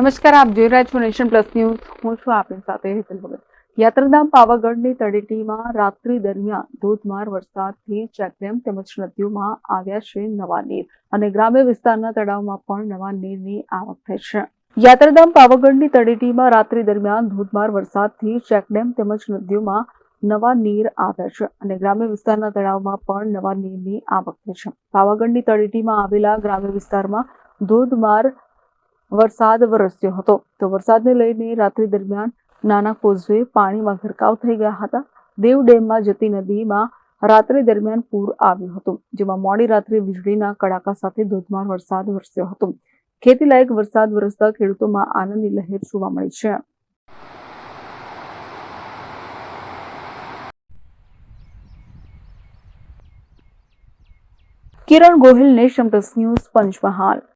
નમસ્કાર, આપ જોઈ રહ્યા છો નેશન પ્લસ ન્યૂઝ. હું છું આપની સાથે હેતલ ભગત. યાત્રાધામ પાવાગઢની તળેટીમાં રાત્રિ દરમિયાન ધોધમાર વરસાદથી ચેકડેમ તેમજ નદીઓમાં આવ્યા છે નવા નીર અને ગ્રામ્ય વિસ્તારના તળાવમાં પણ નવા નીરની આવક થઈ છે. યાત્રાધામ પાવાગઢની તળેટીમાં રાત્રિ દરમિયાન ધોધમાર વરસાદથી ચેકડેમ તેમજ નદીઓમાં નવા નીર આવ્યા છે અને ગ્રામ્ય વિસ્તારના તળાવમાં પણ નવા નીરની આવક થઈ છે. પાવાગઢની તળેટીમાં આવેલા ગ્રામ્ય વિસ્તારમાં ધોધમાર વરસાદ વરસ્યો હતો. તો વરસાદને લઈને રાત્રિ દરમિયાન નાના કોઝવે પાણીમાં ગરકાવ થઈ ગયા હતા. દેવ ડેમમાં જતી નદીમાં રાત્રિ દરમિયાન પૂર આવ્યું હતું, જેમાં મોડી રાત્રે વીજળીના કડાકા સાથે ધોધમાર વરસાદ વરસ્યો હતો. ખેતીલાયક વરસાદ વરસતા ખેડૂતોમાં આનંદની લહેર જોવા મળી છે. Kiran Gohil nation plus news Panchmahal.